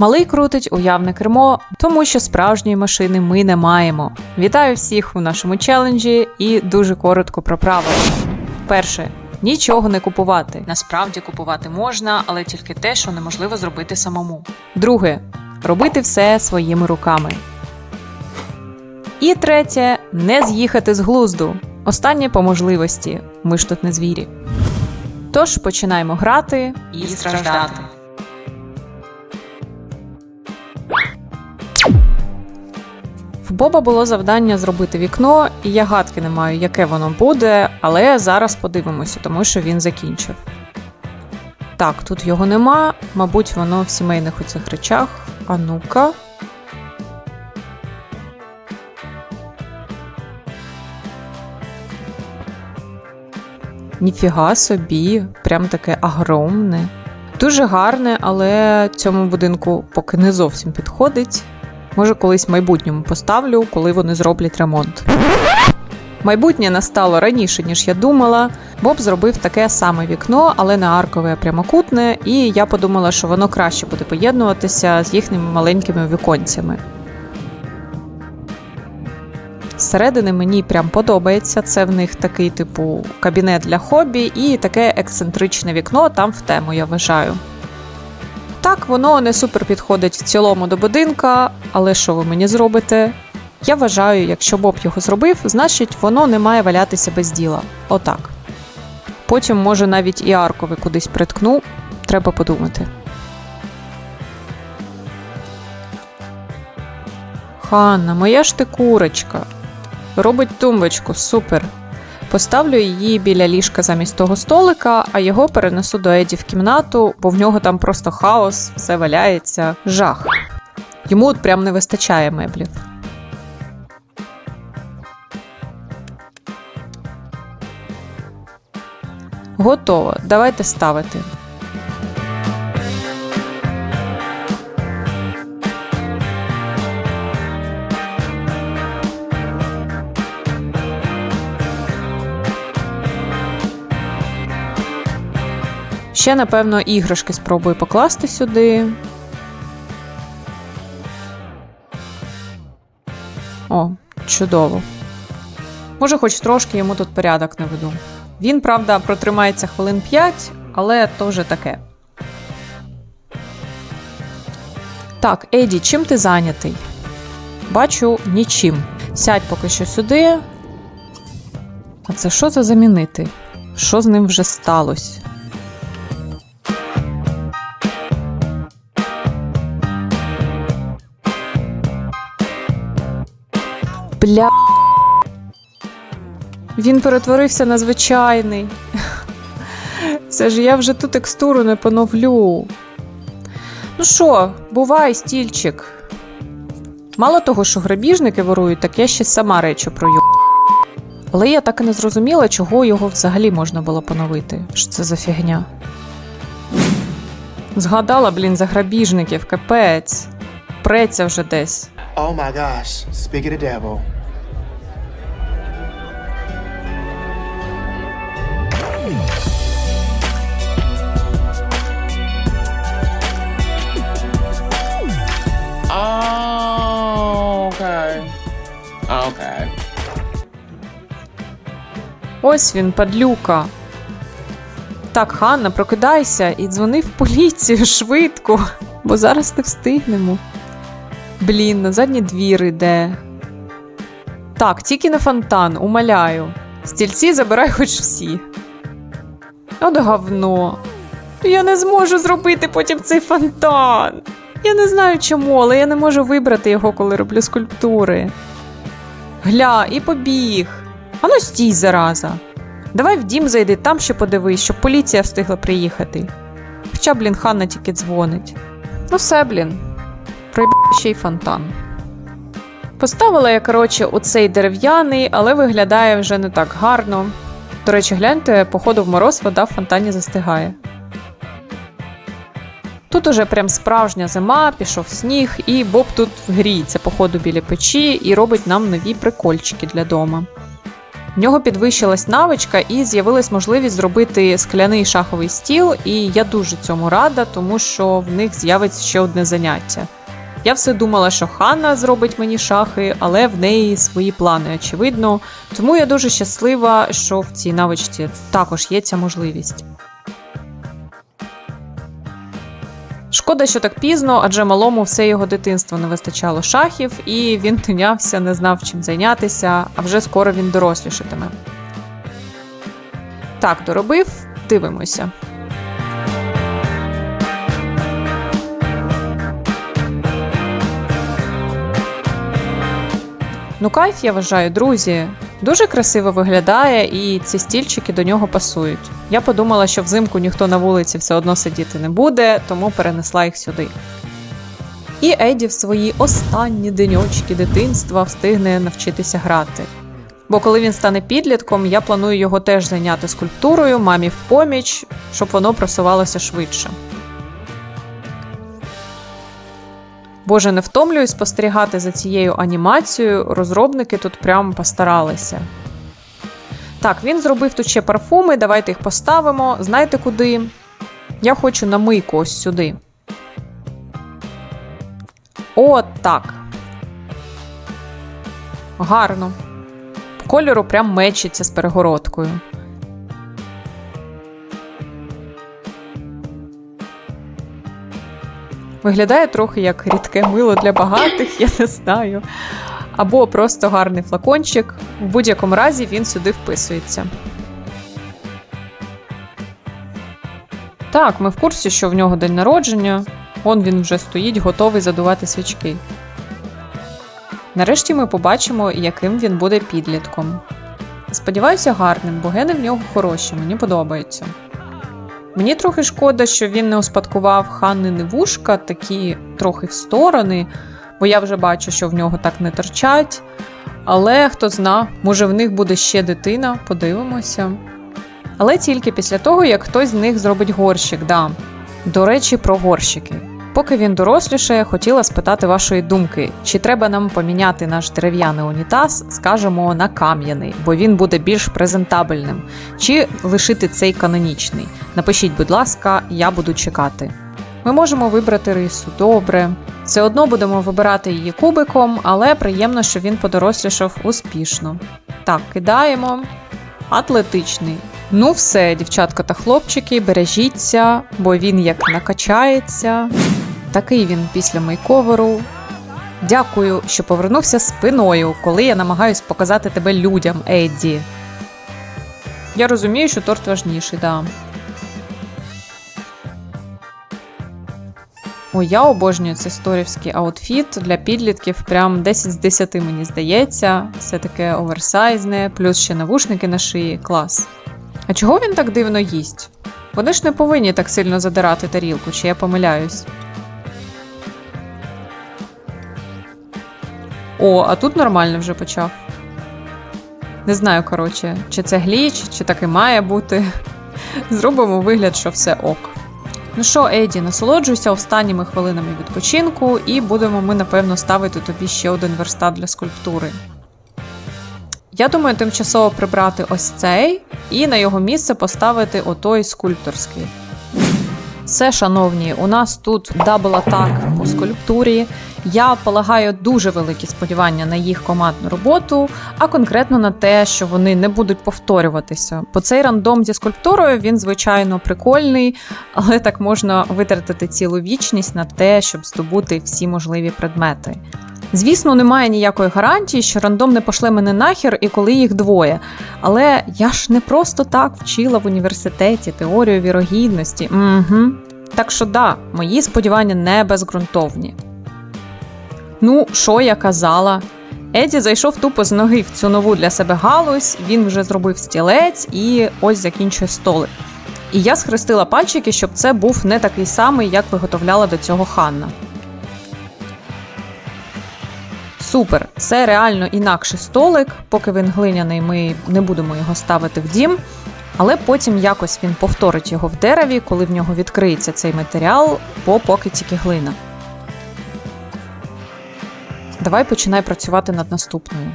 Малий крутить уявне кермо, тому що справжньої машини ми не маємо. Вітаю всіх у нашому челенджі і дуже коротко про правила. Перше. Нічого не купувати. Насправді купувати можна, але тільки те, що неможливо зробити самому. Друге. Робити все своїми руками. І третє не з'їхати з глузду. Останнє по можливості. Ми ж тут не звірі. Тож починаємо грати і, страждати. Боба було завдання зробити вікно, і я гадки не маю, яке воно буде, але зараз подивимося, тому що він закінчив. Так, тут його нема, мабуть, воно в сімейних оцих речах. А ну-ка. Ніфіга собі, прям таке огромне. Дуже гарне, але цьому будинку поки не зовсім підходить. Може, колись в майбутньому поставлю, коли вони зроблять ремонт. Майбутнє настало раніше, ніж я думала. Боб зробив таке саме вікно, але не аркове, а прямокутне, і я подумала, що воно краще буде поєднуватися з їхніми маленькими віконцями. Зсередини мені прям подобається. Це в них такий, типу, кабінет для хобі і таке ексцентричне вікно там в тему, я вважаю. Так, воно не супер підходить в цілому до будинка, але що ви мені зробите? Я вважаю, якщо Боб його зробив, значить воно не має валятися без діла. Отак. Потім, може, навіть і арковий кудись приткну, треба подумати. Ханна, моя ж ти курочка. Робить тумбочку, супер. Поставлю її біля ліжка замість того столика, а його перенесу до Еді в кімнату, бо в нього там просто хаос, все валяється, жах. Йому от прям не вистачає меблів. Готово. Давайте ставити. Ще, напевно, іграшки спробую покласти сюди. О, чудово. Може, хоч трошки йому тут порядок наведу. Він, правда, протримається хвилин 5, але то вже таке. Так, Еді, чим ти зайнятий? Бачу нічим. Сядь поки що сюди. А це що за замінити? Що з ним вже сталося? Бля. Він перетворився на звичайний. Це ж я вже ту текстуру не поновлю. Ну що, бувай, стільчик. Мало того, що грабіжники ворують, так я ще сама речі прою. Але я так і не зрозуміла, чого його взагалі можна було поновити. Що це за фігня? Згадала, блін, за грабіжників, капець. Преться вже десь. Oh my gosh, speak of the devil. Oh, okay. Okay. Ось він, падлюка. Так, Ханна, прокидайся і дзвони в поліцію швидко, бо зараз не встигнемо. Блін, на задній двір іде. Так, тільки не фонтан, умоляю. Стільці забирай хоч всі. От говно. Я не зможу зробити потім цей фонтан. Я не знаю чому, але я не можу вибрати його, коли роблю скульптури. Гля, і побіг. Ану стій, зараза. Давай в дім зайди, там ще подивись, щоб поліція встигла приїхати. Хоча, блін, Ханна тільки дзвонить. Ну все, блін. Проїб ще й фонтан. Поставила я, коротше, оцей дерев'яний, але виглядає вже не так гарно. До речі, гляньте, походу в мороз вода в фонтані застигає. Тут уже прям справжня зима, пішов сніг, і Боб тут гріється, походу, біля печі і робить нам нові прикольчики для дома. В нього підвищилась навичка і з'явилась можливість зробити скляний шаховий стіл, і я дуже цьому рада, тому що в них з'явиться ще одне заняття. Я все думала, що Ханна зробить мені шахи, але в неї свої плани, очевидно. Тому я дуже щаслива, що в цій навичці також є ця можливість. Шкода, що так пізно, адже малому все його дитинство не вистачало шахів, і він тинявся, не знав чим зайнятися, а вже скоро він дорослішатиме. Так, доробив, дивимося. Ну, кайф, я вважаю, друзі. Дуже красиво виглядає, і ці стільчики до нього пасують. Я подумала, що взимку ніхто на вулиці все одно сидіти не буде, тому перенесла їх сюди. І Еді в свої останні деньочки дитинства встигне навчитися грати. Бо коли він стане підлітком, я планую його теж зайняти скульптурою, мамі в поміч, щоб воно просувалося швидше. Боже, не втомлююсь спостерігати за цією анімацією. Розробники тут прям постаралися. Так, він зробив тут ще парфуми. Давайте їх поставимо. Знаєте куди? Я хочу на мийку ось сюди. От так. Гарно. Кольору прям мечиться з перегородкою. Виглядає трохи як рідке мило для багатих, я не знаю. Або просто гарний флакончик. В будь-якому разі він сюди вписується. Так, ми в курсі, що в нього день народження. Он він вже стоїть, готовий задувати свічки. Нарешті ми побачимо, яким він буде підлітком. Сподіваюся, гарним, бо гени в нього хороші, мені подобається. Мені трохи шкода, що він не успадкував Ханнини вушка, такі трохи в сторони, бо я вже бачу, що в нього так не торчать. Але хто зна, може в них буде ще дитина, подивимося. Але тільки після того, як хтось з них зробить горщик, да. До речі, про горщики. Поки він дорослішає, хотіла спитати вашої думки, чи треба нам поміняти наш дерев'яний унітаз, скажімо, на кам'яний, бо він буде більш презентабельним, чи лишити цей канонічний. Напишіть, будь ласка, я буду чекати. Ми можемо вибрати рису, добре. Все одно будемо вибирати її кубиком, але приємно, що він подорослішав успішно. Так, кидаємо. Атлетичний. Ну, все, дівчатка та хлопчики, бережіться, бо він як накачається. Такий він після мейковеру. Дякую, що повернувся спиною, коли я намагаюсь показати тебе людям, Едді. Я розумію, що торт важніший, да. О, я обожнюю цей сторівський аутфіт для підлітків. Прям 10 з 10 мені здається. Все таке оверсайзне, плюс ще навушники на шиї. Клас. А чого він так дивно їсть? Вони ж не повинні так сильно задирати тарілку, чи я помиляюсь. О, а тут нормально вже почав. Не знаю, коротше, чи це гліч, чи так і має бути. Зробимо вигляд, що все ок. Ну що, Еді, насолоджуйся останніми хвилинами відпочинку, і будемо ми, напевно, ставити тобі ще один верстат для скульптури. Я думаю, тимчасово прибрати ось цей і на його місце поставити отой скульпторський. Все, шановні, у нас тут дабл атак по скульптурі. Я полагаю дуже великі сподівання на їх командну роботу, а конкретно на те, що вони не будуть повторюватися. Бо цей рандом зі скульптурою він звичайно прикольний, але так можна витратити цілу вічність на те, щоб здобути всі можливі предмети. Звісно, немає ніякої гарантії, що рандом не пошле мене нахер і коли їх двоє. Але я ж не просто так вчила в університеті теорію вірогідності. Угу. Так що да, мої сподівання не безґрунтовні. Ну, що я казала? Еді зайшов тупо з ноги в цю нову для себе галузь, він вже зробив стілець і ось закінчує столик. І я схрестила пальчики, щоб це був не такий самий, як виготовляла до цього Ханна. Супер, це реально інакший столик. Поки він глиняний, ми не будемо його ставити в дім. Але потім якось він повторить його в дереві, коли в нього відкриється цей матеріал, бо поки тільки глина. Давай починай працювати над наступною.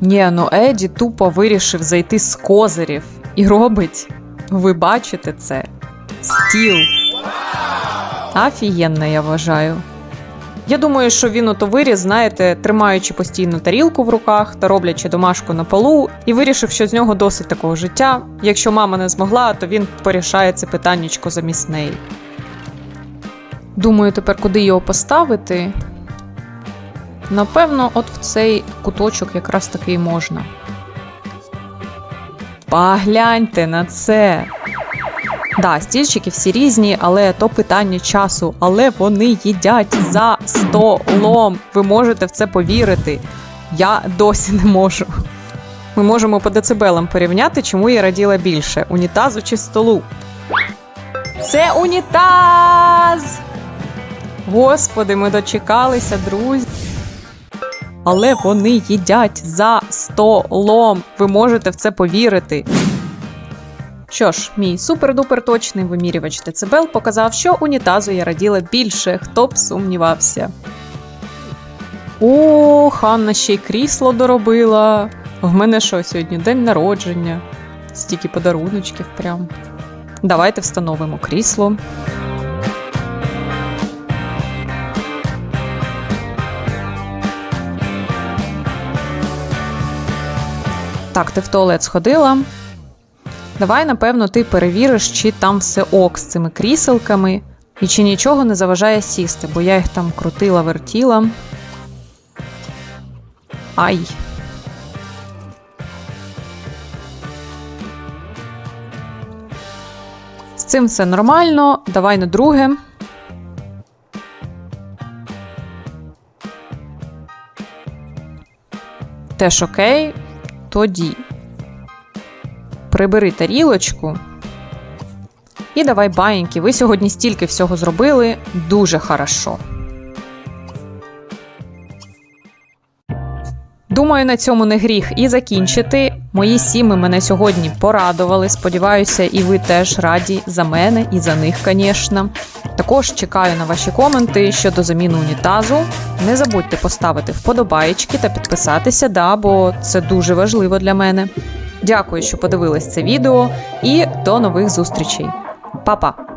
Ні, ну Еді тупо вирішив зайти з козирів і робить. Ви бачите це? Стіл. Офігенно, я вважаю. Я думаю, що він ото виріс, знаєте, тримаючи постійно тарілку в руках та роблячи домашку на полу, і вирішив, що з нього досить такого життя. Якщо мама не змогла, то він порішає це питаннячко замість неї. Думаю, тепер куди його поставити. Напевно, от в цей куточок якраз таки й можна. Погляньте на це. Да, стільчики всі різні, але то питання часу. Але вони їдять за столом. Ви можете в це повірити. Я досі не можу. Ми можемо по децибелам порівняти, чому я раділа більше: унітазу чи столу. Це унітаз! Господи, ми дочекалися, друзі. Але вони їдять за столом. Ви можете в це повірити. Що ж, мій супер-дупер точний вимірювач децибел показав, що унітазу я раділа більше, хто б сумнівався. О, Ханна ще й крісло доробила. В мене що сьогодні день народження. Стільки подаруночків прям. Давайте встановимо крісло. Так, ти в туалет сходила. Давай, напевно, ти перевіриш, чи там все ок з цими кріселками, і чи нічого не заважає сісти, бо я їх там крутила, вертіла. Ай. З цим все нормально. Давай на друге. Теж окей. Тоді прибери тарілочку. І давай баєньки. Ви сьогодні стільки всього зробили. Дуже хорошо. Думаю, на цьому не гріх і закінчити. Мої сіми мене сьогодні порадували. Сподіваюся, і ви теж раді за мене і за них, звісно. Також чекаю на ваші коменти щодо заміни унітазу. Не забудьте поставити вподобаєчки та підписатися, да, бо це дуже важливо для мене. Дякую, що подивились це відео, і до нових зустрічей. Па-па!